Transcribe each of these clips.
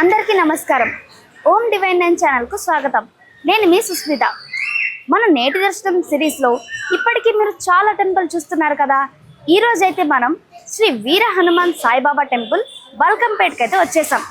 అందరికీ నమస్కారం. ఓం divine nine ఛానల్కు స్వాగతం. నేను మీ సుస్మిత. మన నేటి దర్శనం సిరీస్లో ఇప్పటికీ మీరు చాలా టెంపుల్ చూస్తున్నారు కదా. ఈరోజైతే మనం శ్రీ వీర హనుమాన్ సాయిబాబా టెంపుల్ బల్కంపేట్కి అయితే వచ్చేసాం.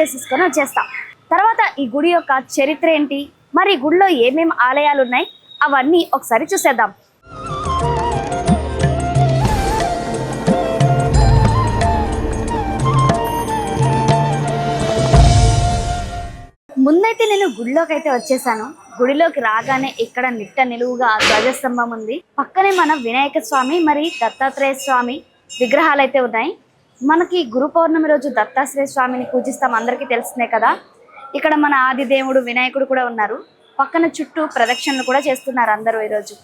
చేసేసుకొని వచ్చేస్తాం. తర్వాత ఈ గుడి యొక్క చరిత్ర ఏంటి? మరి గుడిలో ఏమేమి ఆలయాలు ఉన్నాయి అవన్నీ ఒకసారి చూసేద్దాం. ముందైతే నేను గుడిలోకి అయితే వచ్చేసాను. గుడిలోకి రాగానే ఇక్కడ నిట్ట నిలువుగా ధ్వజస్తంభం ఉంది. పక్కనే మన వినాయక స్వామి మరి దత్తాత్రేయ స్వామి విగ్రహాలు అయితే ఉన్నాయి. మనకి గురు పౌర్ణమి రోజు దత్తాశ్రయ స్వామిని పూజిస్తాం అందరికీ తెలిసిందే కదా. ఇక్కడ మన ఆది దేవుడు వినాయకుడు కూడా ఉన్నారు. పక్కన చుట్టూ ప్రదక్షిణలు కూడా చేస్తున్నారు అందరూ ఈరోజు.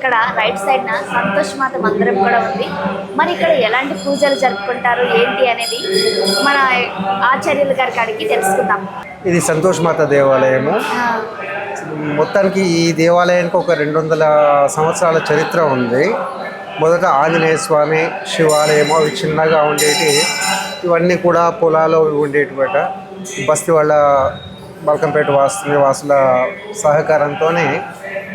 ఇక్కడ రైట్ సైడ్ న సంతోష్ మాత మందిరం కూడా ఉంది. మరి ఇక్కడ ఎలాంటి పూజలు జరుపుకుంటారు ఏంటి అనేది మన ఆచార్యుల గారికి అడిగి తెలుసుకుందాం. ఇది సంతోష్ మాత దేవాలయము. మొత్తానికి ఈ దేవాలయానికి ఒక రెండు వందల సంవత్సరాల చరిత్ర ఉంది. మొదట ఆంజనేయ స్వామి శివాలయము అవి చిన్నగా ఉండేటి ఇవన్నీ కూడా పొలాలు ఉండేటివట బస్తీ వాళ్ళ బల్కంపేట వాసు నివాసుల సహకారంతోనే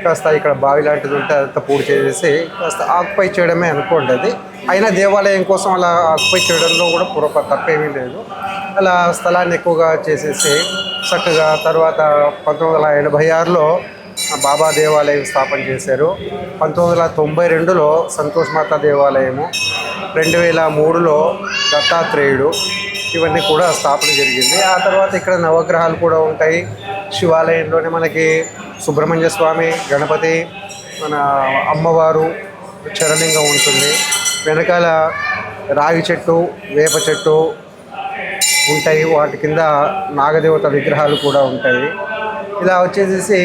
కాస్త ఇక్కడ బావి లాంటిది ఉంటే అదంతా పూర్తి చేసేసి కాస్త ఆక్యుపై చేయడమే అనుకోండి అది. అయినా దేవాలయం కోసం అలా ఆక్యుపై చేయడంలో కూడా పూర్వ తప్పేమీ లేదు. అలా స్థలాన్ని ఎక్కువగా చేసేసి చక్కగా తర్వాత పంతొమ్మిది వందల ఎనభై ఆరులో బాబా దేవాలయం స్థాపన చేశారు. పంతొమ్మిది వందల తొంభై రెండులో సంతోష్ మాత దేవాలయము రెండు వేల మూడులో దత్తాత్రేయుడు ఇవన్నీ కూడా స్థాపన జరిగింది. ఆ తర్వాత ఇక్కడ నవగ్రహాలు కూడా ఉంటాయి. శివాలయంలోనే మనకి సుబ్రహ్మణ్య స్వామి గణపతి మన అమ్మవారు చరణంగా ఉంటుంది. వెనకాల రాగి చెట్టు వేప చెట్టు ఉంటాయి. వాటి కింద నాగదేవత విగ్రహాలు కూడా ఉంటాయి. ఇలా వచ్చేసేసి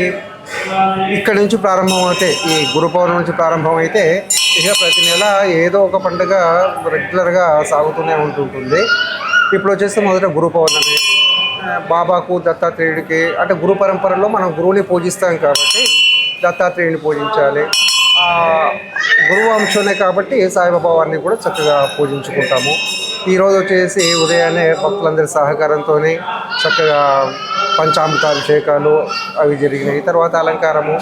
ఇక్కడ నుంచి ప్రారంభం అయితే ఈ గురు పౌర్ణమి నుంచి ప్రారంభం అయితే ఇక ప్రతి నెల ఏదో ఒక పండుగ రెగ్యులర్గా సాగుతూనే ఉంటుంటుంది. ఇప్పుడు వచ్చేస్తే మొదట గురు పౌర్ణమి. బాబాకు దత్తాత్రేయుడికి అంటే గురు పరంపరలో మనం గురువుని పూజిస్తాం కాబట్టి దత్తాత్రేయుని పూజించాలి. గురువు అంశమే కాబట్టి సాయిబాబా వారిని కూడా చక్కగా పూజించుకుంటాము. ఈరోజు వచ్చేసి ఉదయాన్నే భక్తులందరి సహకారంతో చక్కగా పంచామృతాభిషేకాలు అవి జరిగినాయి. తర్వాత అలంకారము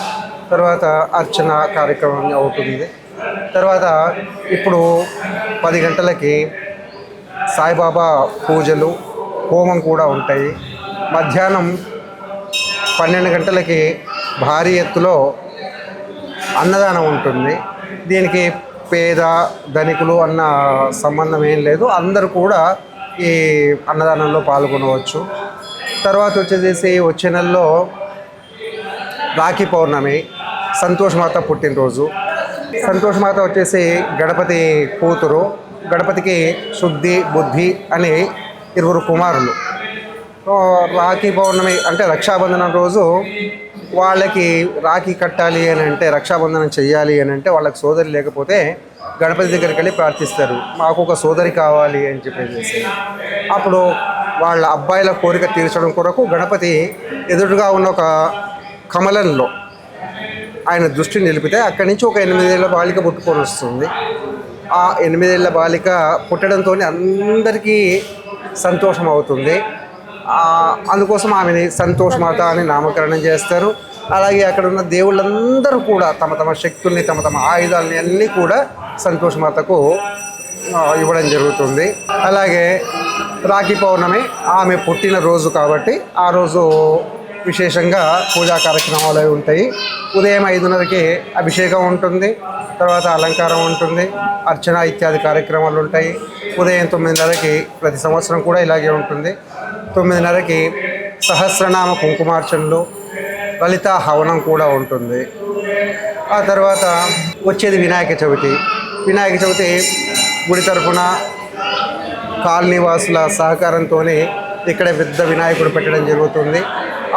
తర్వాత అర్చన కార్యక్రమం అవుతుంది. తర్వాత ఇప్పుడు పది గంటలకి సాయిబాబా పూజలు హోమం కూడా ఉంటాయి. మధ్యాహ్నం పన్నెండు గంటలకి భారీ ఎత్తులో అన్నదానం ఉంటుంది. దీనికి పేద ధనికులు అన్న సంబంధం ఏం లేదు. అందరూ కూడా ఈ అన్నదానంలో పాల్గొనవచ్చు. తర్వాత వచ్చేసేసి వచ్చే నెలలో రాఖీ పౌర్ణమి సంతోష్ మాత పుట్టినరోజు. సంతోషమాత వచ్చేసి గణపతి కూతురు. గణపతికి శుద్ధి బుద్ధి అని ఇరువురు కుమారులు. రాఖీ పౌర్ణమి అంటే రక్షాబంధనం రోజు వాళ్ళకి రాఖీ కట్టాలి అని అంటే రక్షాబంధనం చెయ్యాలి అని అంటే వాళ్ళకి సోదరి లేకపోతే గణపతి దగ్గరికి వెళ్ళి ప్రార్థిస్తారు. మాకు ఒక సోదరి కావాలి అని చెప్పేసి. అప్పుడు వాళ్ళ అబ్బాయిల కోరిక తీర్చడం కొరకు గణపతి ఎదురుగా ఉన్న ఒక కమలంలో ఆయన దృష్టి నిలిపితే అక్కడి నుంచి ఒక ఎనిమిదేళ్ళ బాలిక పుట్టుకొని వస్తుంది. ఆ ఎనిమిదేళ్ళ బాలిక పుట్టడంతో అందరికీ సంతోషం అవుతుంది అందుకోసం ఆమెని సంతోషమాత అని నామకరణం చేస్తారు. అలాగే అక్కడ ఉన్న దేవుళ్ళందరూ కూడా తమ తమ శక్తుల్ని తమ తమ ఆయుధాలని అన్నీ కూడా సంతోషమాతకు ఇవ్వడం జరుగుతుంది. అలాగే రాఖీ పౌర్ణమి ఆమె పుట్టిన రోజు కాబట్టి ఆ రోజు విశేషంగా పూజా కార్యక్రమాలు అవి ఉంటాయి. ఉదయం ఐదున్నరకి అభిషేకం ఉంటుంది తర్వాత అలంకారం ఉంటుంది అర్చన ఇత్యాది కార్యక్రమాలు ఉంటాయి. ఉదయం తొమ్మిదిన్నరకి ప్రతి సంవత్సరం కూడా ఇలాగే ఉంటుంది. తొమ్మిదిన్నరకి సహస్రనామ కుంకుమార్చనలు లలిత హవనం కూడా ఉంటుంది. ఆ తర్వాత వచ్చేది వినాయక చవితి. వినాయక చవితి గుడి తరపున కాలనీ వాసుల సహకారంతోనే ఇక్కడ పెద్ద వినాయకుడు పెట్టడం జరుగుతుంది.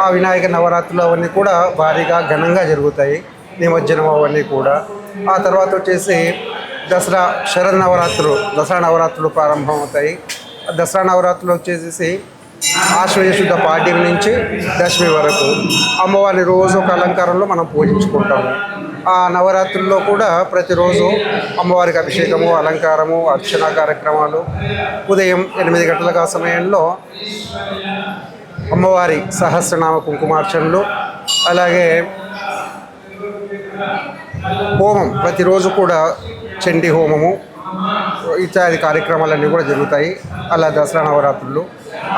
ఆ వినాయక నవరాత్రులు అవన్నీ కూడా భారీగా ఘనంగా జరుగుతాయి. నిమజ్జనం అవన్నీ కూడా. ఆ తర్వాత వచ్చేసి దసరా శరద్ నవరాత్రులు దసరా నవరాత్రులు ప్రారంభమవుతాయి. ఆ దసరా నవరాత్రులు వచ్చేసి ఆశ్వయశుద్ధ పాడ్యం నుంచి దశమి వరకు అమ్మవారిని రోజు ఒక అలంకారంలో మనం పూజించుకుంటాము. ఆ నవరాత్రుల్లో కూడా ప్రతిరోజు అమ్మవారికి అభిషేకము అలంకారము అర్చన కార్యక్రమాలు. ఉదయం ఎనిమిది గంటలకు ఆ సమయంలో అమ్మవారి సహస్రనామ కుంకుమార్చనలు అలాగే హోమం. ప్రతిరోజు కూడా చండి హోమము ఇత్యాది కార్యక్రమాలన్నీ కూడా జరుగుతాయి అలా దసరా నవరాత్రులు.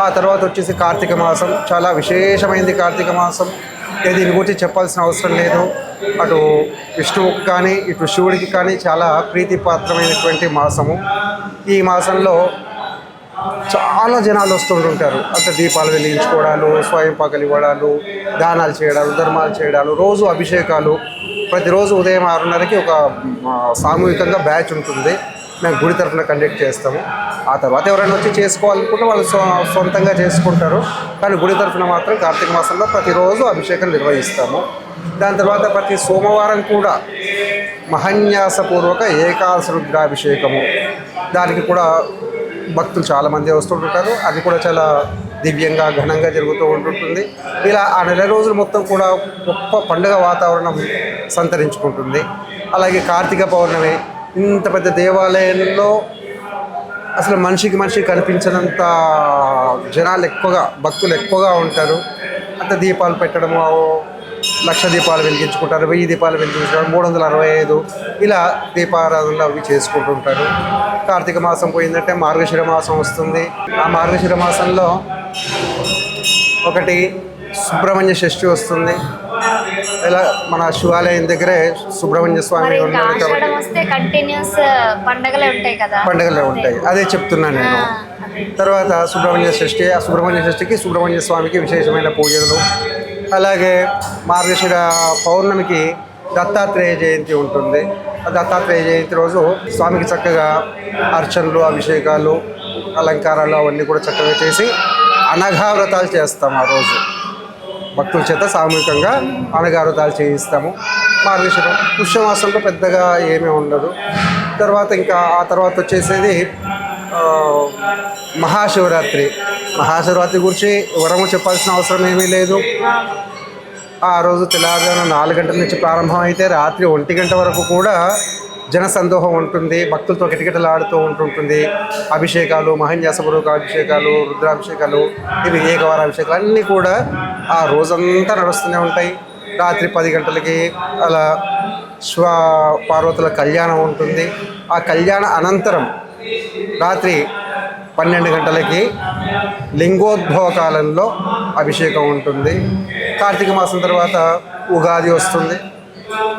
ఆ తర్వాత వచ్చేసి కార్తీక మాసం. చాలా విశేషమైనది కార్తీక మాసం. దీని గురించి చెప్పాల్సిన అవసరం లేదు. అటు విష్ణువుకి కానీ ఇటు శివుడికి కానీ చాలా ప్రీతిపాత్రమైనటువంటి మాసము. ఈ మాసంలో చాలా జనాలు వస్తుంటుంటారు. అంటే దీపాలు వెలిగించుకోవడాలు స్వయం పగలు ఇవ్వడాలు దానాలు చేయడాలు ధర్మాలు చేయడాలు రోజు అభిషేకాలు. ప్రతిరోజు ఉదయం ఆరున్నరకి ఒక సామూహికంగా బ్యాచ్ ఉంటుంది. మేము గుడి తరఫున కండక్ట్ చేస్తాము. ఆ తర్వాత ఎవరైనా వచ్చి చేసుకోవాలనుకుంటే వాళ్ళు సొ సొంతంగా చేసుకుంటారు. కానీ గుడి తరఫున మాత్రం కార్తీక మాసంలో ప్రతిరోజు అభిషేకం నిర్వహిస్తాము. దాని తర్వాత ప్రతి సోమవారం కూడా మహన్యాసపూర్వక ఏకాదశ రుద్రాభిషేకము. దానికి కూడా భక్తులు చాలామంది వస్తుంటుంటారు అది కూడా చాలా దివ్యంగా ఘనంగా జరుగుతూ ఉంటుంటుంది. ఇలా ఆ నెల రోజులు మొత్తం కూడా గొప్ప పండుగ వాతావరణం సంతరించుకుంటుంది. అలాగే కార్తీక పౌర్ణమి ఇంత పెద్ద దేవాలయంలో అసలు మనిషికి మనిషి కనిపించినంత జనాలు ఎక్కువగా భక్తులు ఎక్కువగా ఉంటారు. అంత దీపాలు పెట్టడము లక్ష దీపాలు వెలిగించుకుంటారు వెయ్యి దీపాలు వెలిగించుకుంటారు మూడు వందల అరవై ఐదు ఇలా దీపారాధనలు అవి చేసుకుంటుంటారు. కార్తీక మాసం పోయిందంటే మార్గశిర మాసం వస్తుంది. ఆ మార్గశిర మాసంలో ఒకటి సుబ్రహ్మణ్య షష్ఠి వస్తుంది. ఇలా మన శివాలయం దగ్గరే సుబ్రహ్మణ్య స్వామి వస్తే కంటిన్యూస్ పండగలే ఉంటాయి కదా. పండుగలే ఉంటాయి. అదే చెప్తున్నాను నేను. తర్వాత సుబ్రహ్మణ్య షష్ఠి ఆ సుబ్రహ్మణ్య షష్ఠికి సుబ్రహ్మణ్య స్వామికి విశేషమైన పూజలు. అలాగే మార్గశిర పౌర్ణమికి దత్తాత్రేయ జయంతి ఉంటుంది. ఆ దత్తాత్రేయ జయంతి రోజు స్వామికి చక్కగా అర్చనలు అభిషేకాలు అలంకారాలు అవన్నీ కూడా చక్కగా చేసి అనఘా వ్రతాలు చేస్తాం ఆ రోజు. భక్తుల చేత సామూహికంగా అనగారుతాలు చేయిస్తాము. మార్గశిరం పుష్యమాసంలో పెద్దగా ఏమీ ఉండదు. తర్వాత ఇంకా ఆ తర్వాత వచ్చేసేది మహాశివరాత్రి. మహాశివరాత్రి గురించి వివరము చెప్పాల్సిన అవసరం ఏమీ లేదు. ఆ రోజు తెల్లవారుజామున నాలుగు గంటల నుంచి ప్రారంభం అయితే రాత్రి ఒంటి గంట వరకు కూడా జన సందోహం ఉంటుంది భక్తులతో కిటకిటలాడుతూ ఉంటుంటుంది. అభిషేకాలు మహన్యాసపూర్వక అభిషేకాలు రుద్రాభిషేకాలు ఇవి ఏకవార అభిషేకాలు అన్నీ కూడా ఆ రోజంతా నడుస్తూనే ఉంటాయి. రాత్రి పది గంటలకి అలా శివ పార్వతుల కళ్యాణం ఉంటుంది. ఆ కళ్యాణ అనంతరం రాత్రి పన్నెండు గంటలకి లింగోద్భవ కాలంలో అభిషేకం ఉంటుంది. కార్తీక మాసం తర్వాత ఉగాది వస్తుంది.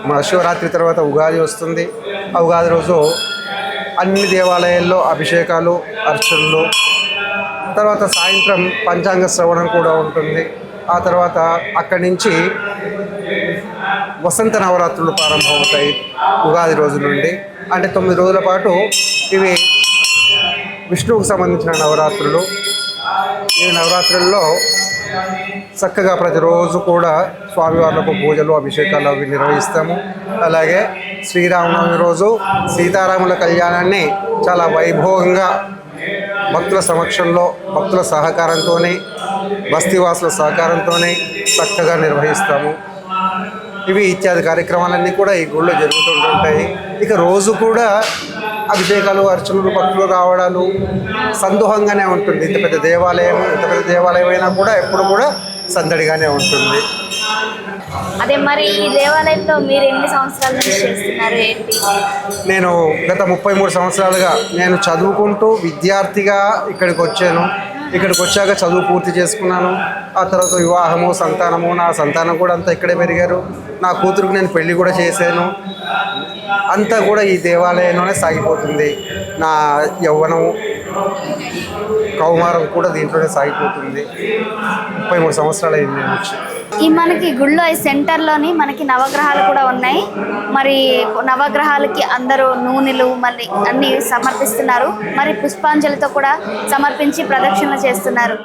మా శివరాత్రి తర్వాత ఉగాది వస్తుంది. ఉగాది రోజు అన్ని దేవాలయాల్లో అభిషేకాలు అర్చనలు తర్వాత సాయంత్రం పంచాంగ శ్రవణం కూడా ఉంటుంది. ఆ తర్వాత అక్కడి నుంచి వసంత నవరాత్రులు ప్రారంభమవుతాయి ఉగాది రోజు నుండి. అంటే తొమ్మిది రోజుల పాటు ఇవి విష్ణువుకు సంబంధించిన నవరాత్రులు. ఈ నవరాత్రుల్లో చక్కగా ప్రతిరోజు కూడా స్వామివార్లకు పూజలు అభిషేకాలు అవి నిర్వహిస్తాము. అలాగే శ్రీరామనవమి రోజు సీతారాముల కళ్యాణాన్ని చాలా వైభవంగా భక్తుల సమక్షంలో భక్తుల సహకారంతోనే బస్తీవాసుల సహకారంతోనే చక్కగా నిర్వహిస్తాము. ఇవి ఇత్యాది కార్యక్రమాలన్నీ కూడా ఈ గుళ్ళో జరుగుతుంటుంటాయి ఇక రోజు కూడా అభిషేకాలు అర్చనలు భక్తులు రావడాలు సందోహంగానే ఉంటుంది. ఇంత పెద్ద దేవాలయం ఇంత పెద్ద దేవాలయం అయినా కూడా ఎప్పుడు కూడా సందడిగానే ఉంటుంది. అదే మరి ఈ దేవాలయంలో మీరు ఎన్ని సంవత్సరాల నుంచి చేస్తున్నారు ఏంటి? నేను గత ముప్పై మూడు సంవత్సరాలుగా నేను చదువుకుంటూ విద్యార్థిగా ఇక్కడికి వచ్చాను. ఇక్కడికి వచ్చాక చదువు పూర్తి చేసుకున్నాను. ఆ తర్వాత వివాహము సంతానము నా సంతానం కూడా అంతా ఇక్కడే పెరిగారు. నా కూతురుకు నేను పెళ్ళి కూడా చేశాను. అంతా కూడా ఈ దేవాలయంలోనే సాగిపోతుంది. నా యవ్వనము కౌమారం కూడా దీంట్లోనే సాగిపోతుంది. ముప్పై మూడు సంవత్సరాలు అయింది నేను వచ్చి. ఈ మనకి గుళ్ళో ఈ సెంటర్లోని మనకి నవగ్రహాలు కూడా ఉన్నాయి. మరి నవగ్రహాలకి అందరూ నూనెలు మళ్ళీ అన్ని సమర్పిస్తున్నారు. మరి పుష్పాంజలితో కూడా సమర్పించి ప్రదక్షిణలు చేస్తున్నారు.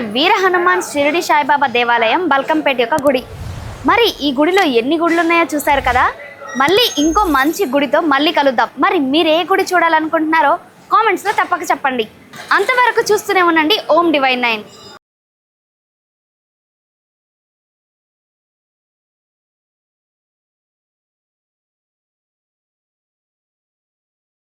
వీర హనుమాన్ షిరిడి సాయిబాబా దేవాలయం బల్కంపేట యొక్క గుడి. మరి ఈ గుడిలో ఎన్ని గుడులు ఉన్నాయో చూసారు కదా? మళ్ళీ ఇంకో మంచి గుడితో మళ్ళీ కలుద్దాం. మరి మీరు ఏ గుడి చూడాలనుకుంటున్నారో కామెంట్స్లో తప్పక చెప్పండి. అంతవరకు చూస్తూనే ఉండండి. Om divine nine.